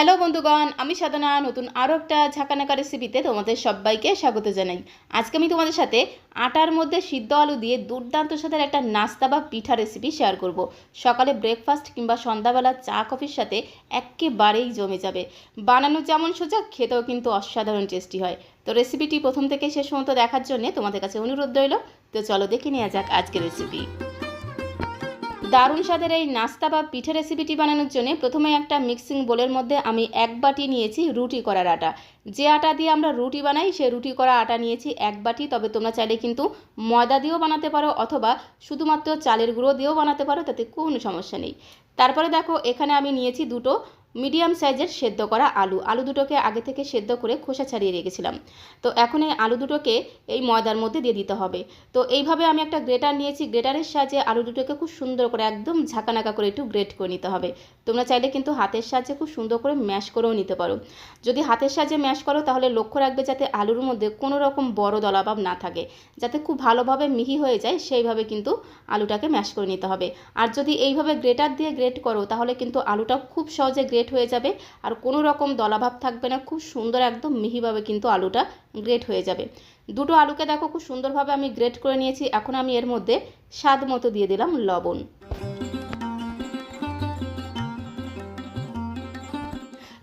Hello বন্ধুগণ, আমি সাধনা, নতুন আরও একটা ঝাঁকানাকা রেসিপিতে তোমাদের সবাইকে স্বাগত জানাই। আজকে আমি তোমাদের সাথে আটার মধ্যে সিদ্ধ আলু দিয়ে দুর্দান্ত সাথে একটা নাস্তা বা পিঠা রেসিপি শেয়ার করব। সকালে ব্রেকফাস্ট কিংবা সন্ধ্যাবেলা চা কফির সাথে একেবারেই জমে যাবে। বানানো যেমন সোজা, খেতেও কিন্তু অসাধারণ টেস্টি হয়। তো রেসিপিটি প্রথম থেকে শেষ পর্যন্ত দেখার জন্য তোমাদের কাছে অনুরোধ রইল। তো চলো দেখে নেওয়া যাক আজকের রেসিপি দারুণ স্বাদের এই নাস্তা বা পিঠে রেসিপিটি বানানোর জন্য প্রথমে একটা মিক্সিং বোলের মধ্যে আমি এক বাটি নিয়েছি রুটি করার আটা। যে আটা দিয়ে আমরা রুটি বানাই, সে রুটি করা আটা নিয়েছি এক বাটি। তবে তোমরা চাইলে কিন্তু ময়দা দিয়েও বানাতে পারো অথবা শুধুমাত্র চালের গুঁড়ো দিয়েও বানাতে পারো, তাতে কোনো সমস্যা নেই। তারপরে দেখো, এখানে আমি নিয়েছি দুটো মিডিয়াম সাইজের সেদ্ধ করা আলু। আলু দুটোকে আগে থেকে সেদ্ধ করে খোসা ছাড়িয়ে রেখেছিলাম। তো এখন এই আলু দুটোকে এই ময়দার মধ্যে দিয়ে দিতে হবে। তো এইভাবে আমি একটা গ্রেটার নিয়েছি। গ্রেটারের সাহায্যে আলু দুটোকে খুব সুন্দর করে একদম ঝাঁকানাকা করে একটু গ্রেট করে নিতে হবে। তোমরা চাইলে কিন্তু হাতের সাহায্যে খুব সুন্দর করে ম্যাশ করেও নিতে পারো। যদি হাতের সাহায্যে ম্যাশ করো, তাহলে লক্ষ্য রাখবে যাতে আলুর মধ্যে কোনো রকম বড় দলাভাব না থাকে। যাতে খুব ভালোভাবে মিহি হয়ে যায়, সেইভাবে কিন্তু আলুটাকে ম্যাশ করে নিতে হবে। আর যদি এইভাবে গ্রেটার দিয়ে গ্রেট করো, তাহলে কিন্তু আলুটা খুব সহজে গ্রেট হয়ে যাবে আর কোনো রকম দলাভাব থাকবে না। খুব সুন্দর একদম মিহিভাবে কিন্তু আলুটা গ্রেট হয়ে যাবে। দুটো আলুকে দেখো খুব সুন্দরভাবে আমি গ্রেট করে নিয়েছি। এখন আমি এর মধ্যে স্বাদ মতো দিয়ে দিলাম লবণ।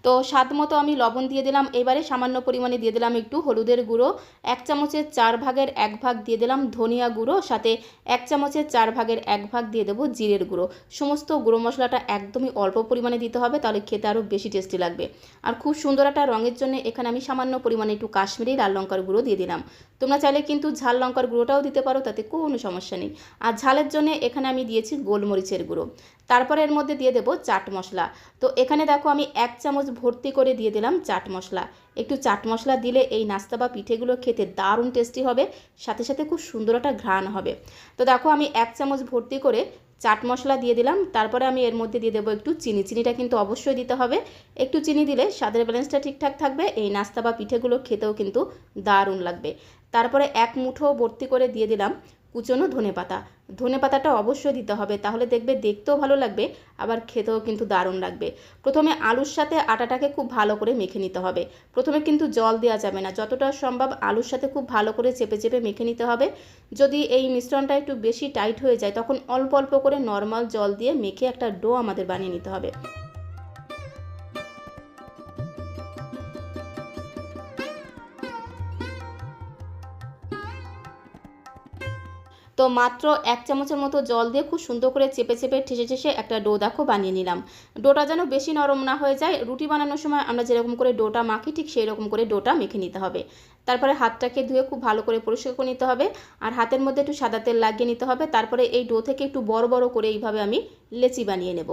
তো স্বাদ মতো আমি লবণ দিয়ে দিলাম। এবারে সামান্য পরিমাণে দিয়ে দিলাম একটু হলুদের গুঁড়ো। এক চামচের চার ভাগের এক ভাগ দিয়ে দিলাম ধনিয়া গুঁড়ো। সাথে এক চামচের চার ভাগের এক ভাগ দিয়ে দেবো জিরের গুঁড়ো। সমস্ত গুঁড়ো মশলাটা একদমই অল্প পরিমাণে দিতে হবে, তাহলে খেতে আরও বেশি টেস্টি লাগবে। আর খুব সুন্দর একটা রঙের জন্য এখানে আমি সামান্য পরিমাণে একটু কাশ্মীরি লাল লঙ্কার গুঁড়ো দিয়ে দিলাম। তোমরা চাইলে কিন্তু ঝাল লঙ্কার গুঁড়োটাও দিতে পারো, তাতে কোনো সমস্যা নেই। আর ঝালের জন্য এখানে আমি দিয়েছি গোলমরিচের গুঁড়ো। তারপরে এর মধ্যে দিয়ে দেবো চাট মশলা। তো এখানে দেখো আমি এক চামচ ভর্তি করে দিয়ে দিলাম চাট মশলা। একটু চাট মশলা দিলে এই নাস্তা বা পিঠেগুলো খেতে দারুণ টেস্টি হবে, সাথে সাথে খুব সুন্দর একটা ঘ্রাণ হবে। তো দেখো আমি এক চামচ ভর্তি করে চাট মশলা দিয়ে দিলাম, তারপরে আমি এর মধ্যে দিয়ে দেবো একটু চিনি। চিনিটা কিন্তু অবশ্যই দিতে হবে। একটু চিনি দিলে স্বাদের ব্যালেন্সটা ঠিকঠাক থাকবে, এই নাস্তা বা পিঠেগুলো খেতেও কিন্তু দারুণ লাগবে। তারপরে এক মুঠো ভর্তি করে দিয়ে দিলাম কুচনো ধনে পাতা ধনে পাতাটা অবশ্যই দিতে হবে, তাহলে দেখবে দেখতেও ভালো লাগবে, আবার খেতেও কিন্তু দারুণ লাগবে। প্রথমে আলুর সাথে আটাটাকে খুব ভালো করে মেখে নিতে হবে। প্রথমে কিন্তু জল দেওয়া যাবে না, যতটা সম্ভব আলুর সাথে খুব ভালো করে চেপে চেপে মেখে নিতে হবে। যদি এই মিশ্রণটা একটু বেশি টাইট হয়ে যায়, তখন অল্প অল্প করে নর্মাল জল দিয়ে মেখে একটা ডো আমাদের বানিয়ে নিতে হবে। তো মাত্র এক চামচের মতো জল দিয়ে খুব সুন্দর করে চেপে চেপে ঠেসে ঠেসে একটা ডো দেখো বানিয়ে নিলাম। ডোটা যেন বেশি নরম না হয়ে যায়, রুটি বানানোর সময় আমরা যেরকম করে ডোটা মাখি, ঠিক সেই রকম করে ডোটা মেখে নিতে হবে। তারপরে হাতটাকে ধুয়ে খুব ভালো করে পরিষ্কার করে নিতে হবে আর হাতের মধ্যে একটু সাদা তেল লাগিয়ে নিতে হবে। তারপরে এই ডো থেকে একটু বড় বড় করে এইভাবে আমি লেচি বানিয়ে নেব।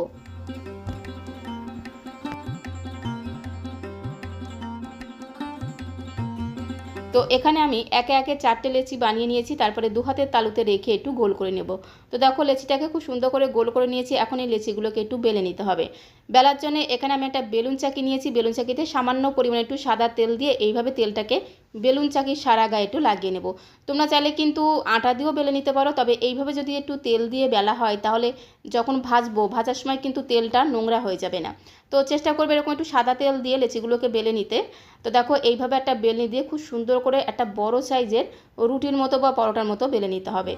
তো এখানে আমি একে একে চারটে লেচি বানিয়ে নিয়েছি, তারপরে দু হাতের তালুতে রেখে একটু গোল করে নেব। তো দেখো লেচিটাকে খুব সুন্দর করে গোল করে নিয়েছি, এখন এই লেচিগুলোকে একটু বেলে নিতে হবে। বেলার জন্য এখানে আমি একটা বেলুন চাকি নিয়েছি, বেলুন চাকিতে সামান্য পরিমাণে একটু সাদা তেল দিয়ে এইভাবে তেলটাকে বেলুন চাকি সারা গায়ে একটু লাগিয়ে নেব। তোমরা চাইলে কিন্তু আটা দিয়েও বেলে নিতে পারো, তবে এইভাবে যদি একটু তেল দিয়ে বেলা হয়, তাহলে যখন ভাজবো, ভাজার সময় কিন্তু তেলটা নোংরা হয়ে যাবে না। তো চেষ্টা করবে এরকম একটু সাদা তেল দিয়ে লেচিগুলোকে বেলে নিতে। তো দেখো, এইভাবে একটা বেলনি দিয়ে খুব সুন্দর করে একটা বড় সাইজের রুটির মতো বা পরোটার মতো বেলে নিতে হবে।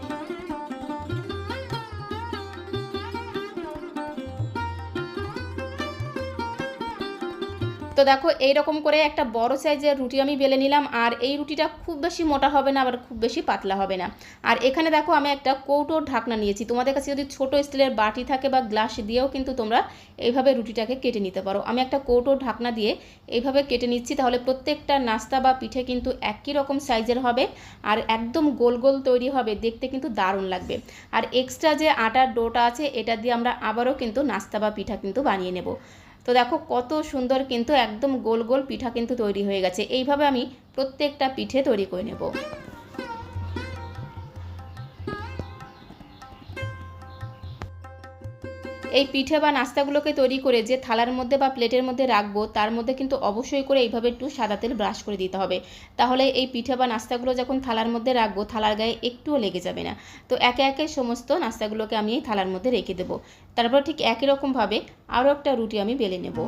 তো দেখো এই রকম করে একটা বড় সাইজের রুটি আমি বেলে নিলাম, আর এই রুটিটা খুব বেশি মোটা হবে না, আবার খুব বেশি পাতলা হবে না। আর এখানে দেখো, আমি একটা কৌটোর ঢাকনা নিয়েছি। তোমাদের কাছে যদি ছোট স্টিলের বাটি থাকে বা গ্লাস দিয়েও কিন্তু তোমরা এইভাবে রুটিটাকে কেটে নিতে পারো। আমি একটা কৌটোর ঢাকনা দিয়ে এইভাবে কেটে নিচ্ছি, তাহলে প্রত্যেকটা নাস্তা বা পিঠে কিন্তু একই রকম সাইজের হবে, আর একদম গোল গোল তৈরি হবে, দেখতে কিন্তু দারুণ লাগবে। আর এক্সট্রা যে আটার ডোটা আছে, এটা দিয়ে আমরা আবারও কিন্তু নাস্তা বা পিঠা কিন্তু বানিয়ে নেব। তো দেখো কত সুন্দর কিন্তু একদম গোল গোল পিঠা কিন্তু তৈরি হয়ে গেছে। এইভাবে আমি প্রত্যেকটা পিঠে তৈরি করে নেব। এই পিঠে বা নাস্তাগুলোকে তৈরি করে যে থালার মধ্যে বা প্লেটের মধ্যে রাখব, তার মধ্যে কিন্তু অবশ্যই করে এইভাবে একটু সাদা তেল ব্রাশ করে দিতে হবে। তাহলে এই পিঠে বা নাস্তাগুলো যখন থালার মধ্যে রাখব, থালার গায়ে একটুও লেগে যাবে না। তো একে একে সমস্ত নাস্তাগুলোকে আমি এই থালার মধ্যে রেখে দেবো। তারপর ঠিক একই রকমভাবে আরও একটা রুটি আমি বেলে নেব।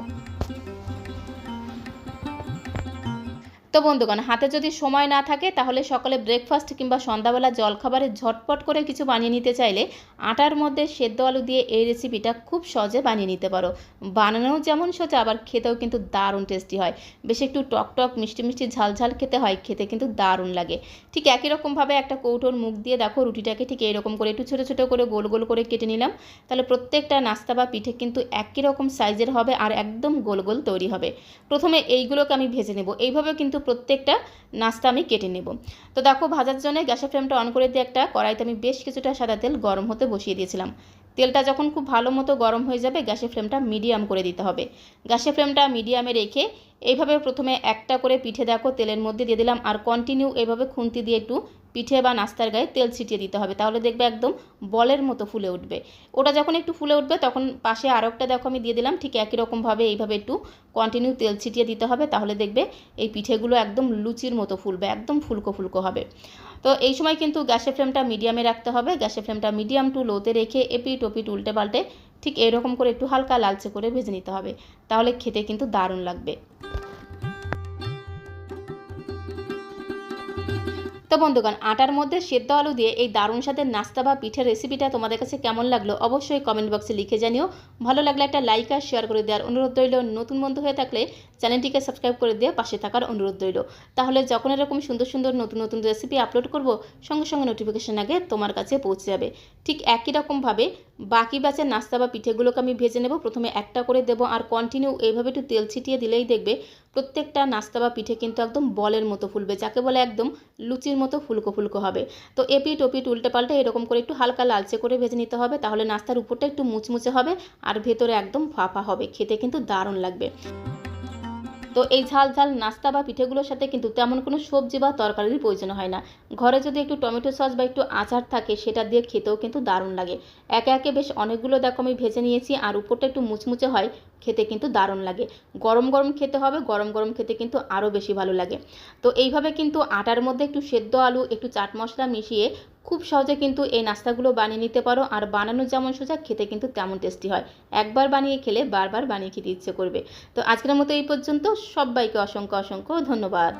তো বন্ধুগণ, হাতে যদি সময় না থাকে, তাহলে সকালে ব্রেকফাস্ট কিংবা সন্ধ্যাবেলা জলখাবারে ঝটপট করে কিছু বানিয়ে নিতে চাইলে আটার মধ্যে সেদ্ধ আলু দিয়ে এই রেসিপিটা খুব সহজে বানিয়ে নিতে পারো। বানানোও যেমন সোজা, আবার খেতেও কিন্তু দারুণ টেস্টি হয়। বেশ একটু টক টক, মিষ্টি মিষ্টি, ঝাল ঝাল খেতে হয়, খেতে কিন্তু দারুণ লাগে। ঠিক একই রকমভাবে একটা কৌটোর মুখ দিয়ে দেখো, রুটিটাকে ঠিক এরকম করে একটু ছোটো ছোটো করে গোল গোল করে কেটে নিলাম। তাহলে প্রত্যেকটা নাস্তা বা পিঠে কিন্তু একই রকম সাইজের হবে আর একদম গোল গোল তৈরি হবে। প্রথমে এইগুলোকে আমি ভেজে নেব। এইভাবে কিন্তু প্রত্যেকটা নাস্তা আমি কেটে নেব। তো দেখো, ভাজার জন্য গ্যাসের ফ্লেমটা অন করে দিয়ে একটা কড়াইতে আমি বেশ কিছুটা সাদা তেল গরম হতে বসিয়ে দিয়েছিলাম। তেলটা যখন খুব ভালো মতো গরম হয়ে যাবে, গ্যাসের ফ্লেমটা মিডিয়াম করে দিতে হবে। গ্যাসের ফ্লেমটা মিডিয়ামে রেখে এইভাবে প্রথমে একটা করে পিঠে দেখো তেলের মধ্যে দিয়ে দিলাম, আর কন্টিনিউ এভাবে খুন্তি দিয়ে একটু পিঠে বা নাস্তার গায়ে তেল ছিটিয়ে দিতে হবে। তাহলে দেখবে একদম বলের মতো ফুলে উঠবে। ওটা যখন একটু ফুলে উঠবে, তখন পাশে আরেকটা দেখো আমি দিয়ে দিলাম, ঠিক একই রকমভাবে এইভাবে একটু কন্টিনিউ তেল ছিটিয়ে দিতে হবে। তাহলে দেখবে এই পিঠেগুলো একদম লুচির মতো ফুলবে, একদম ফুলকো ফুলকো হবে। তো এই সময় কিন্তু গ্যাসের ফ্লেমটা মিডিয়ামে রাখতে হবে। গ্যাসের ফ্লেমটা মিডিয়াম টু লোতে রেখে এপিট ওপিট উল্টে পাল্টে ঠিক এরকম করে একটু হালকা লালচে করে ভেজে নিতে হবে। তাহলে খেতে কিন্তু দারুণ লাগবে। বন্ধুগণ, আটার মধ্যে সেদ্ধ আলু দিয়ে এই দারুণ স্বাদের নাস্তা বা পিঠের রেসিপিটা তোমাদের কাছে কেমন লাগল অবশ্যই কমেন্ট বক্সে লিখে জানিও। ভালো লাগলে একটা লাইক আর শেয়ার করে দেওয়ার অনুরোধ রইল। নতুন বন্ধু হয়ে থাকলে চ্যানেলটিকে সাবস্ক্রাইব করে দিয়ে পাশে থাকার অনুরোধ রইল। তাহলে যখন এরকম সুন্দর সুন্দর নতুন নতুন রেসিপি আপলোড করব, সঙ্গে সঙ্গে নোটিফিকেশান আগে তোমার কাছে পৌঁছে যাবে। ঠিক একই রকমভাবে বাকি ব্যাচের নাস্তা বা পিঠেগুলোকে আমি ভেজে নেব। প্রথমে একটা করে দেব আর কন্টিনিউ এইভাবে একটু তেল ছিটিয়ে দিলেই দেখবে প্রত্যেকটা নাস্তা বা পিঠে কিন্তু একদম বলের মতো ফুলবে, যাকে বলে একদম লুচির মতো ফুলকো ফুলকো হবে। তো এপিট ওপিট উল্টে পাল্টে এরকম করে একটু হালকা লালচে করে ভেজে নিতে হবে, তাহলে নাস্তার উপরটা একটু মুচমুচে হবে আর ভেতরে একদম ফাফা হবে, খেতে কিন্তু দারুণ লাগবে। তো এই ঝাল ঝাল নাস্তা বা পিঠেগুলোর সাথে কিন্তু তেমন কোনো সবজি বা তরকারির প্রয়োজন হয় না। ঘরে যদি একটু টমেটো সস বা একটু আচার থাকে, সেটা দিয়ে খেতেও কিন্তু দারুণ লাগে। একে একে বেশ অনেকগুলো, দেখো আমি ভেজে নিয়েছি, আর উপরটা একটু মুচমুচে হয়। খেতে কিন্তু দারুণ লাগে। গরম গরম খেতে হবে, গরম গরম খেতে কিন্তু আরও বেশি ভালো লাগে। তো এইভাবে কিন্তু আটার মধ্যে একটু সেদ্ধ আলু, একটু চাট মশলা মিশিয়ে খুব সহজে কিন্তু এই নাস্তাগুলো বানিয়ে নিতে পারো। আর বানানো যেমন সোজা, খেতে কিন্তু তেমন টেস্টি হয়। একবার বানিয়ে খেলে বারবার বানিয়ে খেতে ইচ্ছে করবে। তো আজকের মতো এই পর্যন্ত। সবাইকে অসংখ্য অসংখ্য ধন্যবাদ।